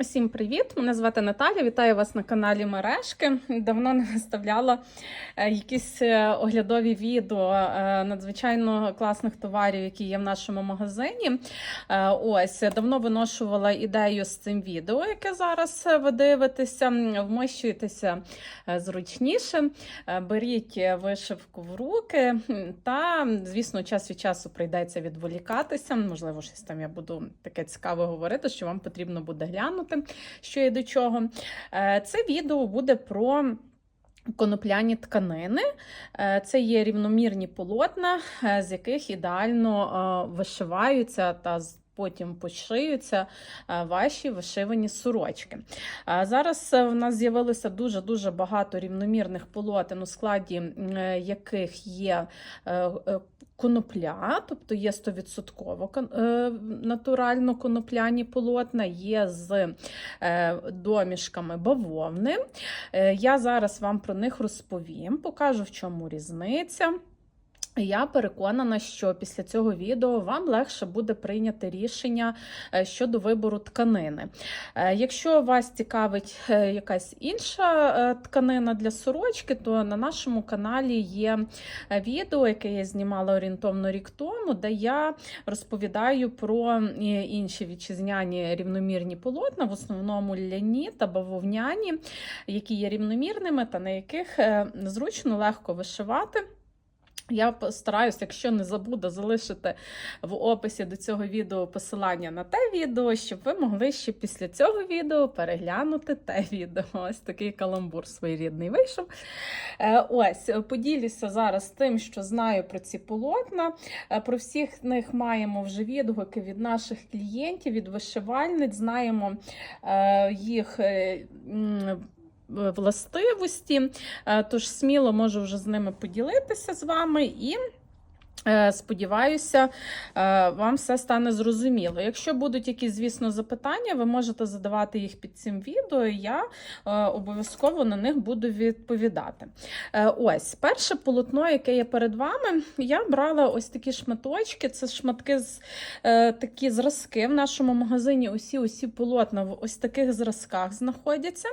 Усім привіт! Мене звати Наталя. Вітаю вас на каналі Мережки. Давно не виставляла е, якісь е, оглядові відео е, надзвичайно класних товарів, які є в нашому магазині. Ось давно виношувала ідею з цим відео, яке зараз ви дивитеся. Вмощуйтеся е, зручніше, беріть вишивку в руки, та, звісно, час від часу прийдеться відволікатися. Можливо, щось там я буду таке цікаве говорити, що вам потрібно буде глянути, що є до чого. Е, Це відео буде про. Конопляні тканини Е, це є рівномірні полотна, е, з яких ідеально вишиваються та потім пошиються е, ваші вишивані сорочки. Е, Зараз е, в нас з'явилося дуже-дуже багато рівномірних полотен, у складі яких є конопля, тобто є 100% е, натурально конопляні полотна, є з домішками бавовни. Я зараз вам про них розповім, покажу, в чому різниця. Я переконана, що після цього відео вам легше буде прийняти рішення е, щодо вибору тканини. Е, Якщо вас цікавить е, якась інша тканина для сорочки, то на нашому каналі є відео, яке я знімала орієнтовно рік тому, де я розповідаю про інші вітчизняні рівномірні полотна, в основному ляні та бавовняні, які є рівномірними та на яких зручно легко вишивати. Я постараюсь, якщо не забуду, залишити в описі до цього відео посилання на те відео, щоб ви могли ще після цього відео переглянути те відео. Ось такий каламбур своєрідний вийшов. Е, Ось, поділюся зараз тим, що знаю про ці полотна. Е, Про всіх них маємо вже відгуки від наших клієнтів, від вишивальниць. Знаємо е, їх. Властивості, Е, Тож сміло можу вже з ними поділитися з вами і. Е, Сподіваюся, е, вам все стане зрозуміло. Якщо будуть якісь, звісно, запитання, ви можете задавати їх під цим відео, і я е, обов'язково на них буду відповідати. Ось перше полотно, яке є перед вами, я брала ось такі шматочки. Це шматки з такі зразки в нашому магазині. Усі усі полотна в ось таких зразках знаходяться,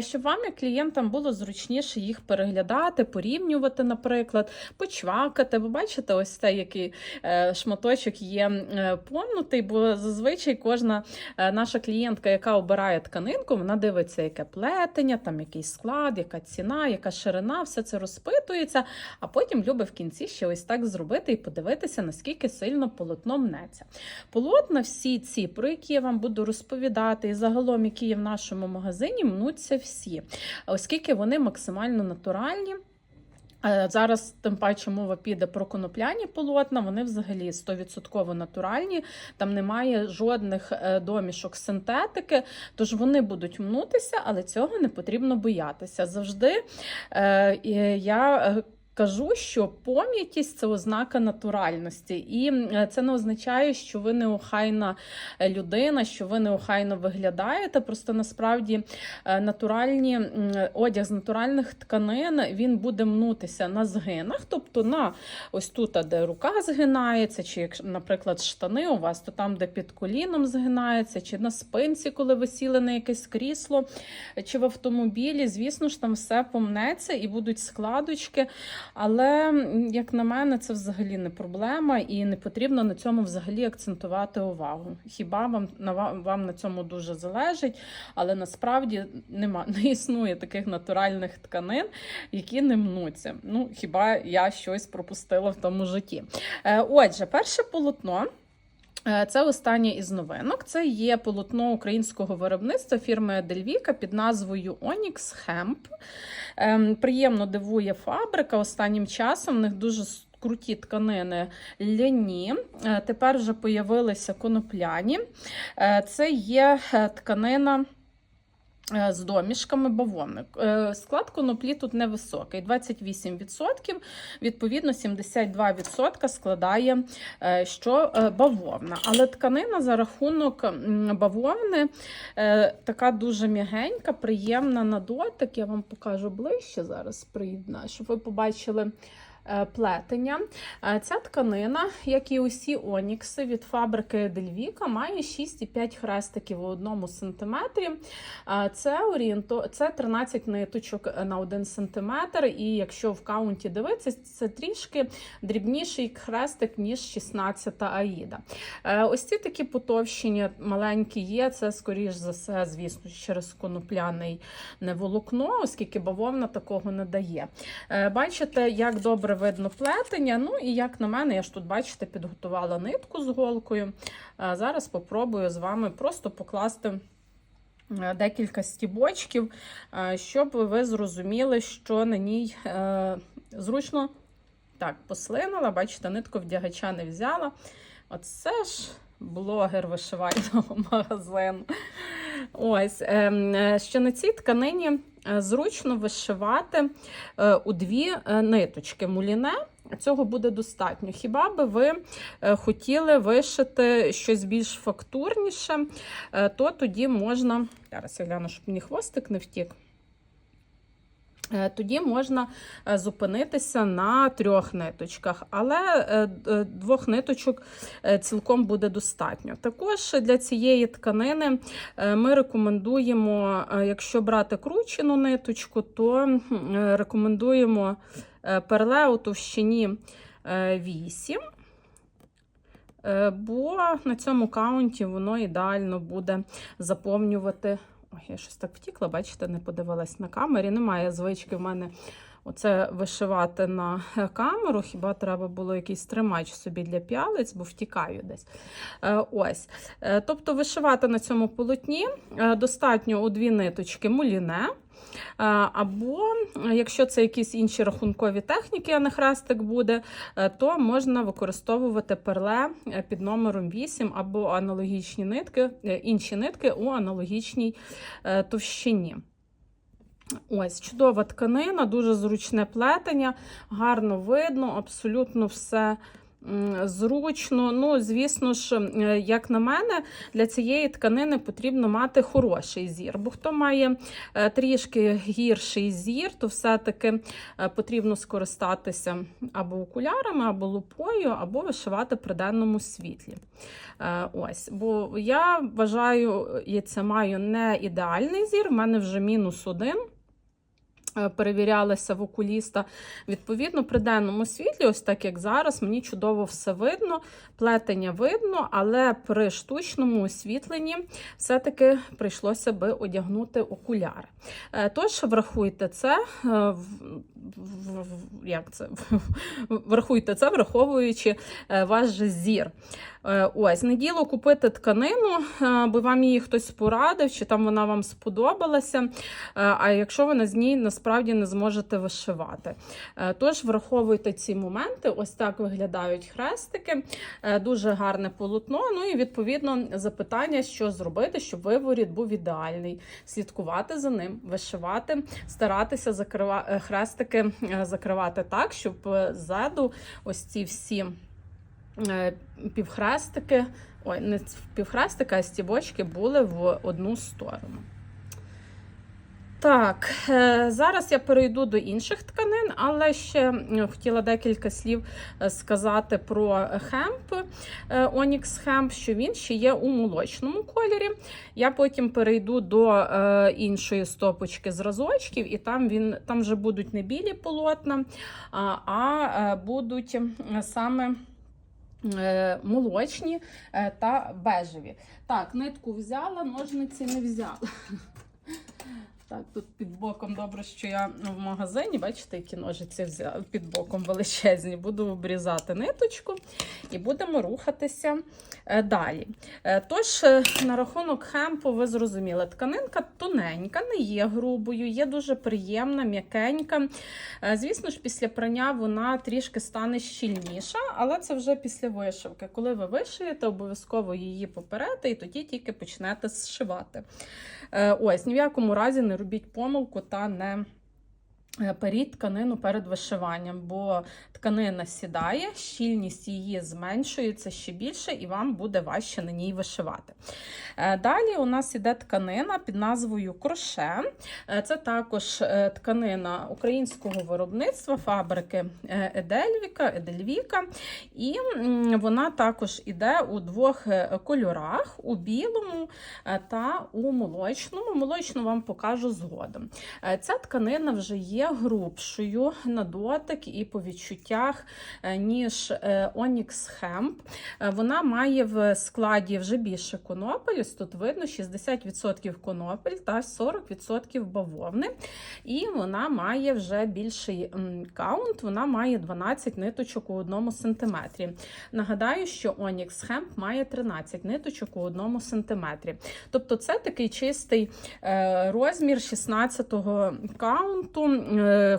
щоб вам, як клієнтам, було зручніше їх переглядати, порівнювати, наприклад, почвакати. Ви бачите, ось цей який е, шматочок є е, помнутий, бо зазвичай кожна е, наша клієнтка, яка обирає тканинку, вона дивиться, яке плетення, там який склад, яка ціна, яка ширина, все це розпитується, а потім любить в кінці ще ось так зробити і подивитися, наскільки сильно полотно мнеться. Полотна всі ці, про які я вам буду розповідати, і загалом, які є в нашому магазині, мнуться всі, оскільки вони максимально натуральні. Е, Зараз, тим паче, мова піде про конопляні полотна, вони взагалі 100% натуральні, там немає жодних е, домішок синтетики, тож вони будуть мнутися, але цього не потрібно боятися. Завжди е, я. Е, Кажу, що пом'ятість це ознака натуральності, і е, це не означає, що ви неохайна е, людина, що ви неохайно виглядаєте. Просто насправді е, натуральні одяг з натуральних тканин він буде мнутися на згинах, тобто на ось тут, де рука згинається, чи як, наприклад, штани у вас, то там, де під коліном згинається, чи на спинці, коли ви сіли на якесь крісло, чи в автомобілі. Звісно ж, там все помнеться і будуть складочки. Але, як на мене, це взагалі не проблема, і не потрібно на цьому взагалі акцентувати увагу. Хіба вам на вам на цьому дуже залежить, але насправді нема не існує таких натуральних тканин, які не мнуться. Ну хіба я щось пропустила в тому житті? Е, Отже, перше полотно. Е, Це останнє із новинок. Це є полотно українського виробництва фірми Дельвіка під назвою Onyx Hemp. Ем, Приємно дивує фабрика. Останнім часом в них дуже круті тканини ляні. Е, Тепер вже появилися конопляні. Е, Це є тканина. Е, З домішками бавовни. Е, Склад коноплі тут невисокий, 28%, відповідно 72% складає е, що бавовна. Але тканина за рахунок бавовни така дуже м'ягенька, приємна на дотик. Я вам покажу ближче зараз приєднаю, щоб ви побачили плетення. Е, Ця тканина, як і усі онікси від фабрики Дельвіка, має 6,5 хрестиків у одному сантиметрі. Е, Це орієнто... це 13 ниточок на 1 сантиметр. І якщо в каунті дивитися, це трішки дрібніший хрестик, ніж 16 аїда. Е, Ось ці такі потовщення маленькі є. Це, скоріш за все, звісно, через конопляний волокно, оскільки бавовна такого не дає. Е, Бачите, як добре видно плетення. Ну і як на мене, я ж тут, бачите, підготувала нитку з голкою. Зараз спробую з вами просто покласти. е, Декілька стібочків, е, щоб ви зрозуміли, що на ній е, зручно так послинула. Бачите, нитку вдягача не взяла. Оце ж блогер вишивального магазину. Ось, ем, е, на цій тканині зручно вишивати е, у дві е, ниточки муліне. Цього буде достатньо. Хіба би ви е, хотіли вишити щось більш фактурніше, е, то тоді можна. Зараз я гляну, щоб мені хвостик не втік. Е, Тоді можна е, зупинитися на трьох ниточках, але е, двох ниточок цілком буде достатньо. Також для цієї тканини ми рекомендуємо, якщо брати кручену ниточку, то рекомендуємо перле у товщині е, 8. е, Бо на цьому каунті воно ідеально буде заповнювати Ой, я щось так втікла, бачите, не подивилась на камері. Немає звички в мене оце вишивати на камеру. Хіба треба було якийсь тримач собі для п'ялиць, бо втікаю десь. Е, Ось. Е, Тобто вишивати на цьому полотні е, достатньо у дві ниточки муліне. Або, якщо це якісь інші рахункові техніки, а не хрестик буде, то можна використовувати перле під номером 8 або аналогічні нитки, інші нитки у аналогічній товщині. Ось чудова тканина, дуже зручне плетення, гарно видно, абсолютно все зручно. Ну, звісно ж, як на мене, для цієї тканини потрібно мати хороший зір. Бо хто має е, трішки гірший зір, то все-таки е, потрібно скористатися або окулярами, або лупою, або вишивати при денному світлі. Е, Ось, бо я вважаю, і це маю не ідеальний зір, в мене вже мінус один. Е, Перевірялася в окуліста. Відповідно, при денному світлі, ось так як зараз, мені чудово все видно, плетення видно, але при штучному освітленні все-таки прийшлося би одягнути окуляри. Е, Тож врахуйте це, е, як це? врахуйте це, враховуючи е, ваш зір. Е, Ось, не діло купити тканину, е, бо вам її хтось порадив, чи там вона вам сподобалася. А якщо ви з ній насправді не зможете вишивати. Тож враховуйте ці моменти. Ось так виглядають хрестики. Дуже гарне полотно. Ну і відповідно запитання, що зробити, щоб виворіт був ідеальний. Слідкувати за ним, вишивати, старатися закрива... е, хрестики е, закривати так, щоб е, ззаду ось ці всі е, півхрестики, ой, не півхрестики, а стібочки були в одну сторону. Так, е, зараз я перейду до інших тканин, але ще хотіла декілька слів е, сказати про хемп е, Onyx Hemp, що він ще є у молочному кольорі. Я потім перейду до іншої стопочки зразочків, і там він там вже будуть не білі полотна, а, будуть саме. Молочні та бежеві. Так, нитку взяла, ножниці не взяла. Так, тут під боком добре, що я в магазині, бачите, які ножиці взяла під боком величезні. Буду обрізати ниточку і будемо рухатися е, далі. Е, Тож, е, на рахунок хемпу, ви зрозуміли, тканинка тоненька, не є грубою, є дуже приємна, м'якенька. Звісно ж, після прання вона трішки стане щільніша, але це вже після вишивки. Коли ви вишиєте, обов'язково її поперете, і тоді тільки почнете зшивати. Ось, ні в якому разі не робіть помилку та не е, періть тканину перед вишиванням, бо тканина сідає, щільність її зменшується ще більше, і вам буде важче на ній вишивати. Е, Далі у нас іде тканина під назвою кроше. Е, Це також е, тканина українського виробництва фабрики Едельвіка, Едельвіка. І вона також іде у двох кольорах: у білому та у молочному. Молочну вам покажу згодом. Ця тканина вже є грубшою на дотик і по відчуттях, е, ніж е, Onyx Hemp. Е, Вона має в складі вже більше конопель. Ось тут видно 60% конопель та 40% бавовни. І вона має вже більший каунт, вона має 12 ниточок у одному сантиметрі. Нагадаю, що Onyx Hemp має 13 ниточок у одному сантиметрі. Тобто це такий чистий розмір 16-го каунту,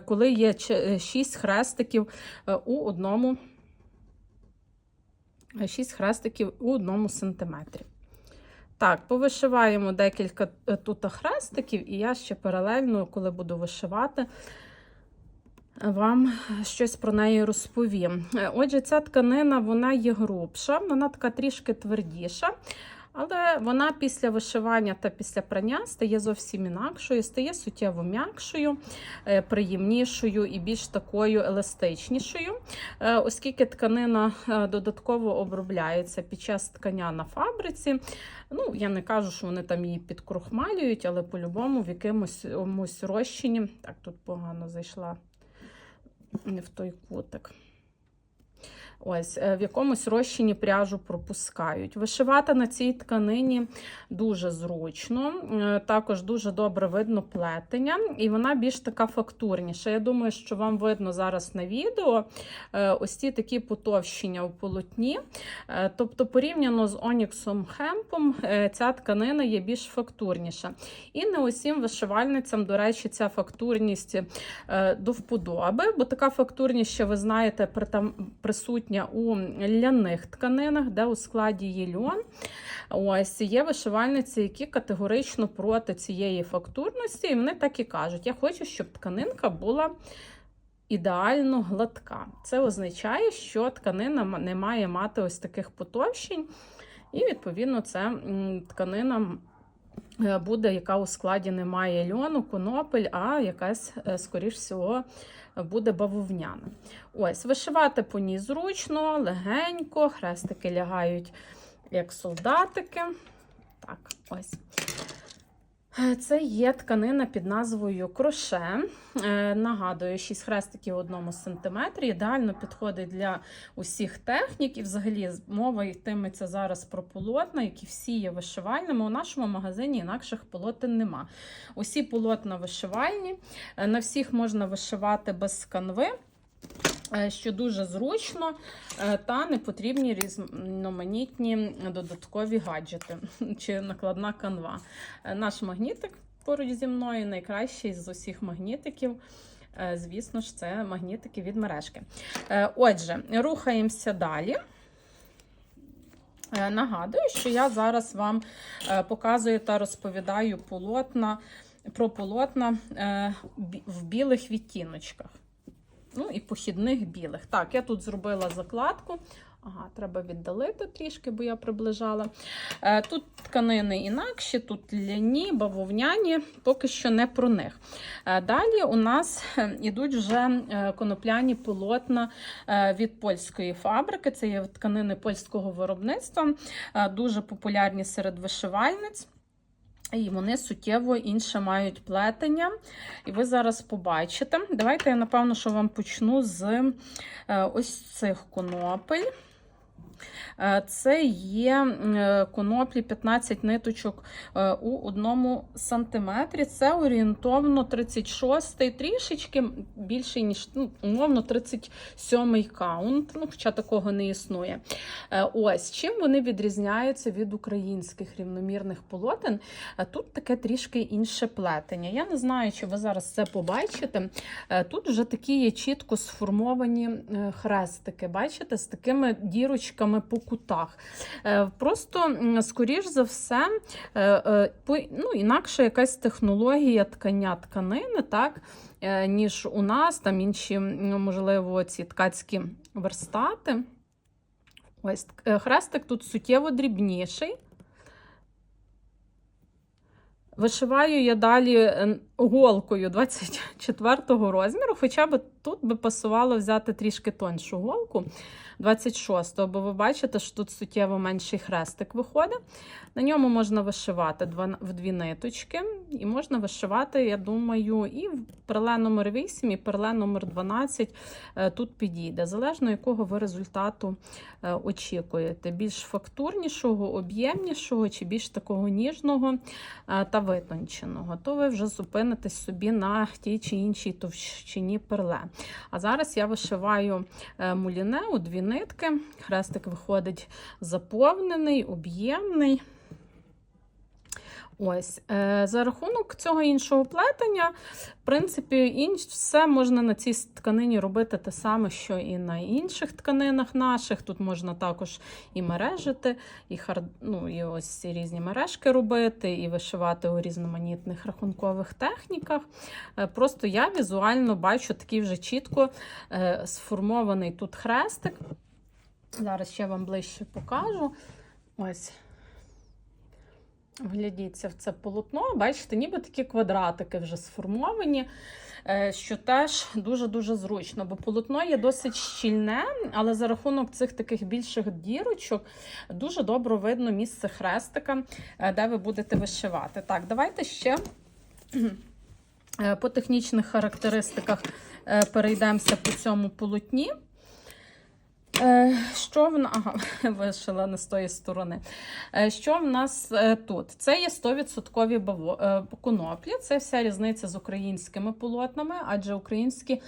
коли є 6 хрестиків у одному 6 хрестиків у одному сантиметрі. Так, повишиваємо декілька е, тут хрестиків, і я ще паралельно, коли буду вишивати, вам щось про неї розповім. Е, Отже, ця тканина вона є грубша, вона така трішки твердіша. Але вона після вишивання та після прання стає зовсім інакшою, стає суттєво м'якшою, е, приємнішою і більш такою еластичнішою, Е, оскільки тканина е, додатково обробляється під час ткання на фабриці. Ну, я не кажу, що вони там її підкрухмалюють, але по-любому в якомусь розчині. Так, тут погано зайшла не в той кутик. Ось, е, в якомусь розчині пряжу пропускають. Вишивати на цій тканині дуже зручно, е, також дуже добре видно плетення, і вона більш така фактурніша. Я думаю, що вам видно зараз на відео е, ось ці такі потовщення у полотні. Тобто, порівняно з Оніксом Хемпом, ця тканина є більш фактурніша. І не усім вишивальницям, до речі, ця фактурність до вподоби, бо така фактурність, ще ви знаєте, при- там присутня у ляних тканинах, де у складі є льон. Ось є вишивальниці, які категорично проти цієї фактурності, і вони так і кажуть: я хочу, щоб тканинка була. Ідеально гладка. Це означає, що тканина не має мати ось таких потовщень, і, відповідно, це тканина е, буде, яка у складі не має льону, конопель, а якась, е, скоріш всього, буде бавовняна. Ось, вишивати по ній зручно, легенько, хрестики лягають як солдатики. Так, ось. Е, Це є тканина під назвою кроше. Е, Нагадую, 6 хрестиків в одному сантиметрі. Ідеально підходить для усіх технік. І взагалі мова йтиметься зараз про полотна, які всі є вишивальними. У нашому магазині інакших полотен нема. Усі полотна вишивальні. Е, На всіх можна вишивати без канви. Е, Що дуже зручно, е, та не потрібні різноманітні додаткові гаджети чи накладна канва. Е, Наш магнітик поруч зі мною найкращий з усіх магнітиків. Звісно ж, це магнітики від мережки. Отже, рухаємося далі. Нагадую, що я зараз вам показую та розповідаю полотна про полотна в білих відтіночках. Ну і похідних білих. Так, я тут зробила закладку. Ага, треба віддалити трішки, бо я приближала. Е, Тут тканини інакші, тут ляні, бавовняні, поки що не про них. Е, Далі у нас е, ідуть вже е, конопляні полотна е, від польської фабрики. Це є тканини польського виробництва, е, дуже популярні серед вишивальниць. І вони суттєво інше мають плетення. І ви зараз побачите. Давайте я, напевно, що вам почну з е, ось цих конопель. Е, Це є е, коноплі 15 ниточок е, у одному сантиметрі. Це орієнтовно 36-й, трішечки більший, ніж ну, умовно 37-й каунт, ну, хоча такого не існує. Ось чим вони відрізняються від українських рівномірних полотен. Тут таке трішки інше плетення. Я не знаю, чи ви зараз це побачите. Тут вже такі є чітко сформовані хрестики. Бачите, з такими дірочками хрестиками по кутах. Е, Просто, скоріш за все, е, е, ну, інакше якась технологія ткання тканини, так, ніж у нас, там інші, можливо, ці ткацькі верстати. Ось хрестик тут суттєво дрібніший. Вишиваю я далі голкою 24 розміру, хоча б тут би пасувало взяти трішки тоншу голку 26-го, бо ви бачите, що тут суттєво менший хрестик виходить. На ньому можна вишивати в дві ниточки, і можна вишивати, я думаю, і в перле номер 8, і перле номер 12 е, тут підійде, залежно якого ви результату е, очікуєте. Більш фактурнішого, об'ємнішого чи більш такого ніжного е, та витонченого, то ви вже зупинитесь собі на тій чи іншій товщині перле. А зараз я вишиваю муліне у дві нитки. Хрестик виходить заповнений, об'ємний. Ось, е, за рахунок цього іншого плетення, в принципі, інш, все можна на цій тканині робити те саме, що і на інших тканинах наших. Тут можна також і мережити, і, хар... ну, і ось ці різні мережки робити, і вишивати у різноманітних рахункових техніках. Е, Просто я візуально бачу такий вже чітко е, сформований тут хрестик. Зараз ще вам ближче покажу. Ось. Вглядіться в це полотно, бачите, ніби такі квадратики вже сформовані, е, що теж дуже-дуже зручно, бо полотно є досить щільне, але за рахунок цих таких більших дірочок дуже добре видно місце хрестика, е, де ви будете вишивати. Так, давайте ще е, по технічних характеристиках перейдемося по цьому полотні. Е, Що в нас ага, не з тої сторони. Е, Що в нас е, тут? Це є 100% баво- коноплі. Це вся різниця з українськими полотнами, адже українські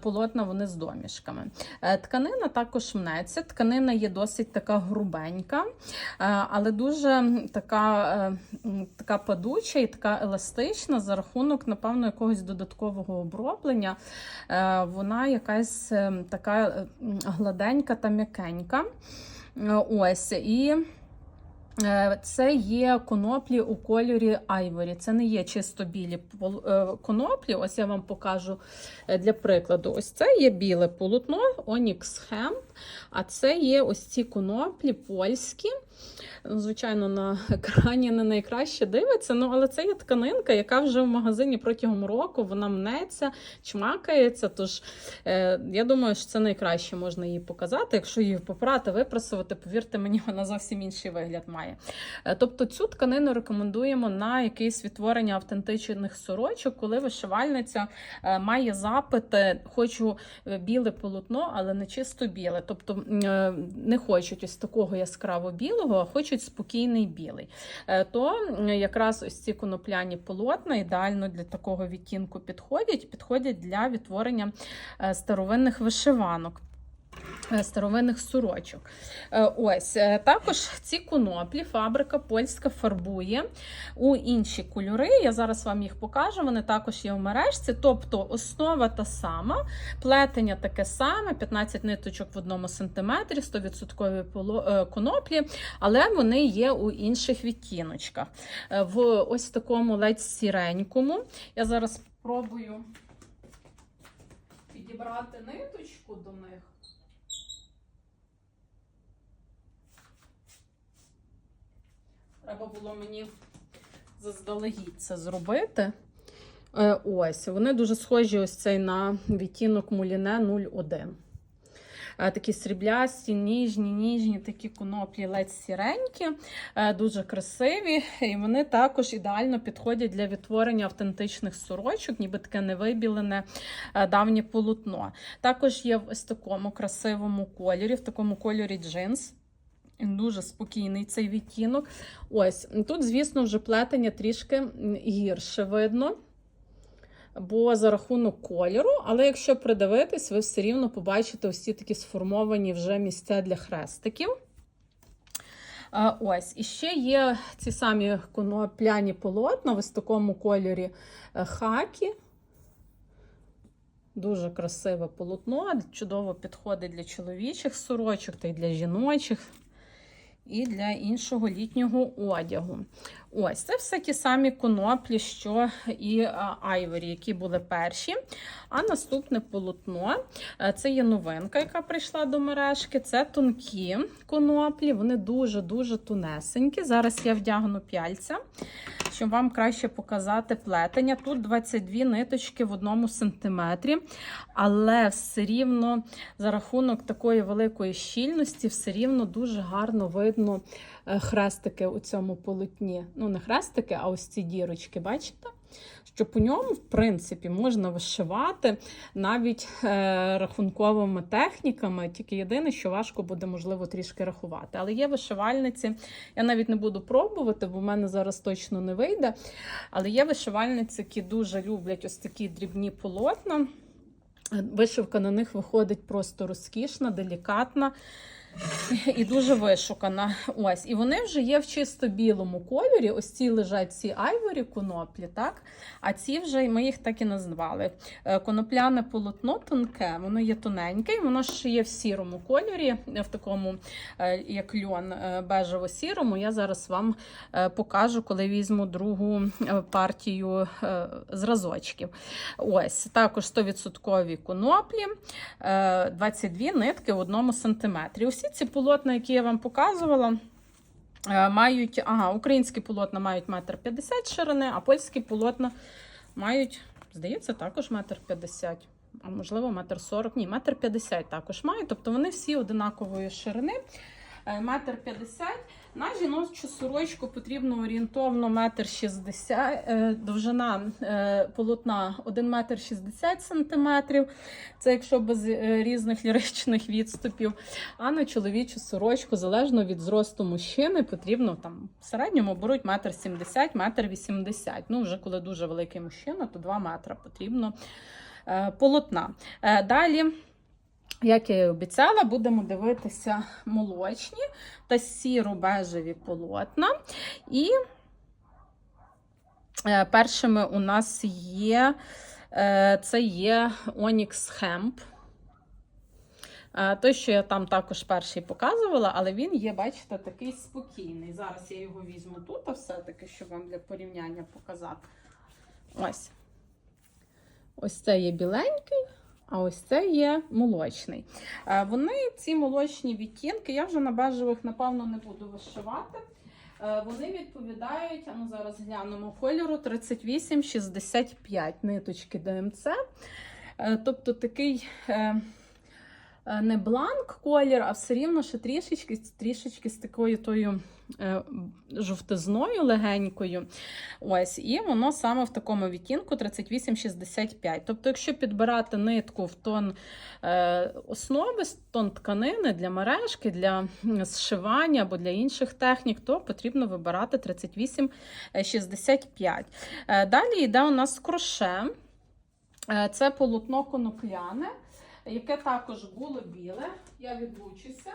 полотна вони з домішками. Тканина також мнеться. Тканина є досить така грубенька, але дуже така, така падуча і така еластична за рахунок, напевно, якогось додаткового оброблення. Вона якась е, така е, м, гладенька та м'якенька. Е, Ось і. Е, Це є коноплі у кольорі айворі. Це не є чисто білі е, коноплі. Ось я вам покажу е, для прикладу. Ось це є біле полотно Onyx Hemp, а це є ось ці коноплі польські. Звичайно, на екрані не найкраще дивиться, ну але це є тканинка, яка вже в магазині протягом року вона мнеться, чмакається. Тож е, я думаю, що це найкраще можна її показати. Якщо її попрати, випрасувати, повірте мені, вона зовсім інший вигляд має. Е, тобто цю тканину рекомендуємо на якесь відтворення автентичних сорочок, коли вишивальниця е, має запит, хочу е, біле полотно, але не чисто біле. Тобто не хочуть ось такого яскраво білого, а хочуть спокійний білий. То якраз ось ці конопляні полотна ідеально для такого відтінку підходять, підходять для відтворення старовинних вишиванок. Е, Старовинних сорочок. Е, Ось е, також ці коноплі фабрика польська фарбує у інші кольори. Я зараз вам їх покажу. Вони також є в мережці. Тобто основа та сама, плетення таке саме, 15 ниточок в одному сантиметрі, 100% поло- е, коноплі, але вони є у інших відтіночках. В ось такому ледь сіренькому. Я зараз спробую підібрати ниточку до них. Треба було мені заздалегідь це зробити. Е, Ось, вони дуже схожі ось цей на відтінок Муліне 01. Е, Такі сріблясті, ніжні, ніжні, такі коноплі ледь сіренькі, е, дуже красиві. І вони також ідеально підходять для відтворення автентичних сорочок, ніби таке невибілене давнє полотно. Також є в ось такому красивому кольорі, в такому кольорі джинс. Дуже спокійний цей відтінок. Ось тут, звісно, вже плетення трішки гірше видно. Бо за рахунок кольору, але якщо придивитись, ви все рівно побачите ці такі сформовані вже місця для хрестиків. Ось, і ще є ці самі конопляні полотна в ось такому кольорі е, хакі. Дуже красиве полотно, чудово підходить для чоловічих сорочок та й для жіночих. І для іншого літнього одягу. Ось це все ті самі коноплі, що і айворі, які були перші. А наступне полотно е, це є новинка, яка прийшла до мережки. Це тонкі коноплі, вони дуже-дуже тунесенькі. Зараз я вдягну пяльця, щоб вам краще показати плетення. Тут 22 ниточки в одному сантиметрі, але все рівно за рахунок такої великої щільності, все рівно дуже гарно видно е, хрестики у цьому полотні. Ну, не хрестики, а ось ці дірочки, бачите? Що по ньому, в принципі, можна вишивати навіть е, рахунковими техніками, тільки єдине, що важко буде, можливо, трішки рахувати. Але є вишивальниці, я навіть не буду пробувати, бо в мене зараз точно не вийде. Але є вишивальниці, які дуже люблять ось такі дрібні полотна. Вишивка на них виходить просто розкішна, делікатна і дуже вишукана. Ось, і вони вже є в чисто білому кольорі. Ось ці лежать ці айворі коноплі, так? А ці вже ми їх так і назвали. Е, Конопляне полотно тонке, воно є тоненьке, і воно ще є в сірому кольорі, в такому, е, як льон, е, бежево-сірому. Я зараз вам покажу, коли візьму другу партію зразочків. Ось, також 100% коноплі, е, 22 нитки в одному сантиметрі. Усі ці полотна, які я вам показувала, е, мають, ага, українські полотна мають метр 50 ширини, а польські полотна мають, здається, також метр 50. А можливо, метр 40, ні, метр 50 також мають. Тобто вони всі одинакової ширини. Е, Метр 50. На жіночу сорочку потрібно орієнтовно метр 60, е, довжина е, полотна 1 метр 60 сантиметрів. Це якщо без е, різних ліричних відступів. А на чоловічу сорочку, залежно від зросту мужчини, потрібно там в середньому беруть метр 70, метр 80. Ну, вже коли дуже великий мужчина, то 2 метра потрібно полотна. Далі. Як я і обіцяла, будемо дивитися молочні та сіро-бежеві полотна. І е, першими у нас є е, це є Onyx Hemp. Е, Той, що я там також перший показувала, але він є, бачите, такий спокійний. Зараз я його візьму тут, а все-таки, щоб вам для порівняння показати. Ось. Ось це є біленький. А ось це є молочний. Е, Вони, ці молочні відтінки, я вже на бежевих, напевно, не буду вишивати. Е, Вони відповідають, ну зараз глянемо кольору 38-65 ниточки ДМЦ. Е, Тобто такий не бланк колір, а все рівно ще трішечки, трішечки з такою тою е, жовтизною легенькою. Ось, і воно саме в такому відтінку 38-65. Тобто, якщо підбирати нитку в тон е, основи, тон тканини для мережки, для зшивання або для інших технік, то потрібно вибирати 38-65. Е, далі йде у нас кроше. Е, Це полотно конопляне, яке також було біле. Я відлучуся.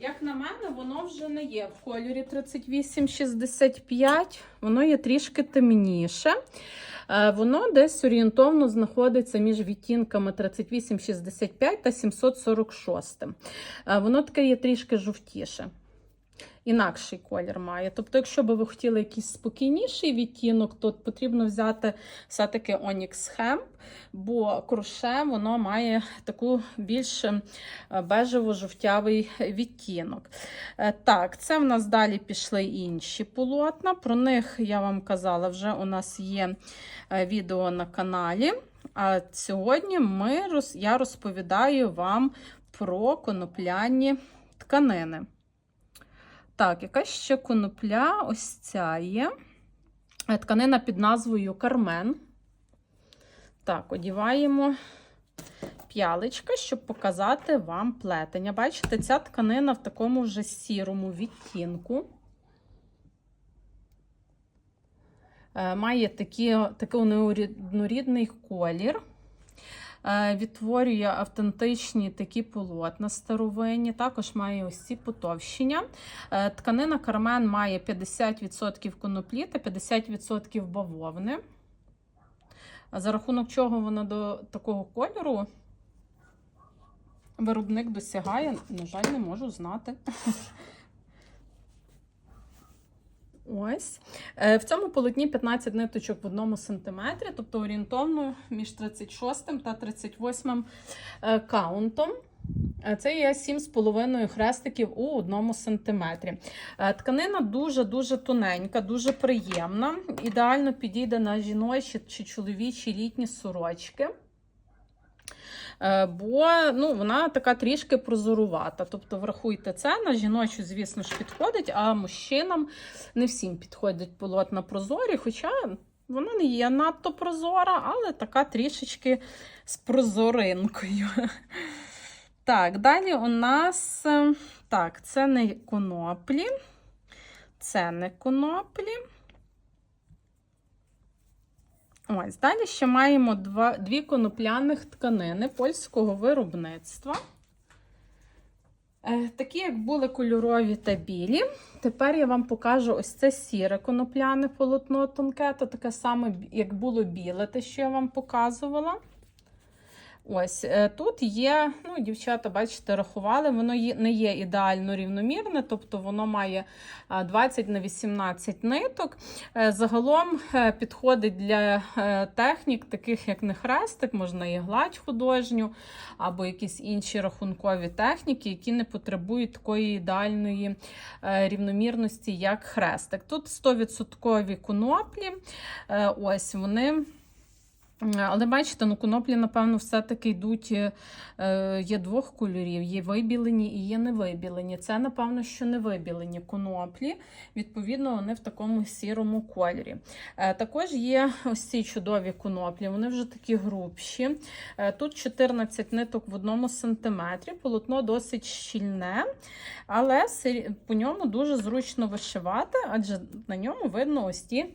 Як на мене, воно вже не є в кольорі 3865, воно є трішки темніше. Е, Воно десь орієнтовно знаходиться між відтінками 3865 та 746. Е, Воно таке є трішки жовтіше. Інакший колір має. Тобто, якщо би ви хотіли якийсь спокійніший відтінок, то потрібно взяти все-таки Onyx Hemp, бо круше воно має таку більш е, бежево-жовтявий відтінок. Е, Так, це в нас далі пішли інші полотна. Про них я вам казала, вже у нас є е, відео на каналі. А сьогодні ми, я розповідаю вам про конопляні тканини. Так, яка ще конопля? Ось ця є. Е, Тканина під назвою Кармен. Так, одіваємо п'ялечка, щоб показати вам плетення. Бачите, ця тканина в такому вже сірому відтінку. Е, Має такий неоднорідний колір. Е, Відтворює автентичні такі полотна старовинні, також має ось ці потовщення. Е, Тканина кармен має 50% коноплі та 50% бавовни. За рахунок чого вона до такого кольору виробник досягає, на жаль, не можу знати. Ось. Е, В цьому полотні 15 ниточок в одному сантиметрі, тобто орієнтовно між 36 та 38 е, каунтом. Е, Це є 7,5 хрестиків у одному сантиметрі. Тканина дуже-дуже тоненька, дуже приємна. Ідеально підійде на жіночі чи чоловічі літні сорочки. Е, Бо ну, вона така трішки прозорувата. Тобто, врахуйте це, на жіночу, звісно ж, підходить, а мужчинам не всім підходить полотна прозорі, хоча вона не є надто прозора, але така трішечки з прозоринкою. Так, далі у нас е, так, це не коноплі, це не коноплі. Ось, далі ще маємо два, дві конопляних тканини польського виробництва. Е, Такі, як були кольорові та білі. Тепер я вам покажу ось це сіре конопляне полотно тонке, то таке саме, як було біле, те, що я вам показувала. Ось е, тут є, ну, дівчата, бачите, рахували, воно не є ідеально рівномірне, тобто воно має 20 на 18 ниток. Е, Загалом е, підходить для технік, таких як нехрестик, можна і гладь художню, або якісь інші рахункові техніки, які не потребують такої ідеальної рівномірності, як хрестик. Тут 100% коноплі. Ось вони. Але бачите, ну коноплі, напевно, все-таки йдуть, е, є двох кольорів: є вибілені і є невибілені. Це, напевно, що не вибілені коноплі. Відповідно, вони в такому сірому кольорі. Е, Також є ось ці чудові коноплі, вони вже такі грубші. Е, Тут 14 ниток в одному сантиметрі, полотно досить щільне, але по ньому дуже зручно вишивати, адже на ньому видно ось ті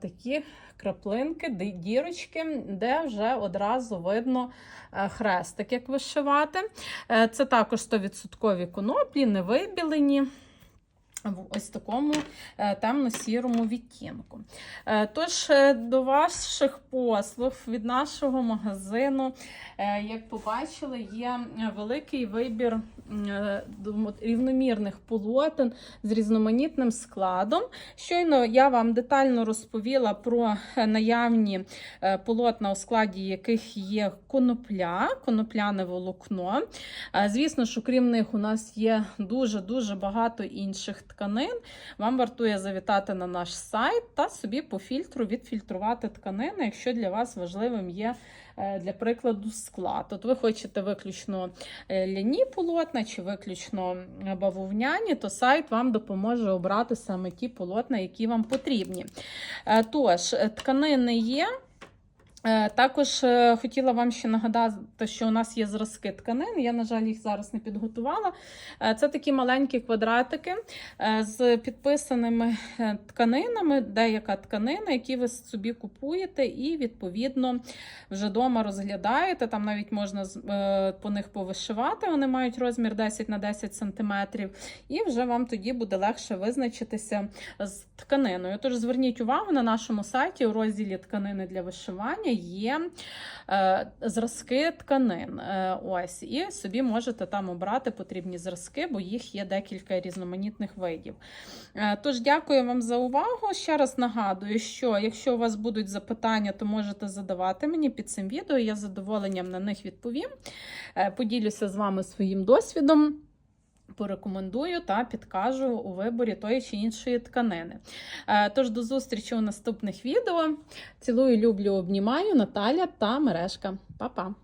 такі краплинки, дірочки, де вже одразу видно е, хрестик, як вишивати. Е, Це також 100% коноплі, не вибілені. В ось такому е, темно-сірому відтінку. Е, Тож, е, до ваших послуг від нашого магазину, як побачили, є великий вибір рівномірних полотен з різноманітним складом. Щойно я вам детально розповіла про наявні полотна, у складі яких є конопля, конопляне волокно. Звісно ж, окрім них, у нас є дуже-дуже багато інших тканин. Вам вартує завітати на наш сайт та собі по фільтру відфільтрувати тканини, якщо для вас важливим є. е, Для прикладу, склад. От ви хочете виключно е, ляні полотна чи виключно е, бавовняні, то сайт вам допоможе обрати саме ті полотна, які вам потрібні. Тож, тканини є. Е, Також е, хотіла вам ще нагадати, що у нас є зразки тканин. Я, на жаль, їх зараз не підготувала. Е, Це такі маленькі квадратики з підписаними тканинами, деяка тканина, які ви собі купуєте, і відповідно вже вдома розглядаєте. Там навіть можна по них повишивати. Вони мають розмір 10 на 10 см, і вже вам тоді буде легше визначитися з тканиною. Тож зверніть увагу на нашому сайті у розділі тканини для вишивання є е, зразки тканин. Е, ось, і собі можете там обрати потрібні зразки, бо їх є декілька різноманітних видів. Е, тож, дякую вам за увагу. Ще раз нагадую, що якщо у вас будуть запитання, то можете задавати мені під цим відео. Я з задоволенням на них відповім. Поділюся з вами своїм досвідом. Порекомендую та підкажу у виборі тої чи іншої тканини. Е, Тож до зустрічі у наступних відео. Цілую, люблю, обнімаю Наталя та Мережка. Па-па!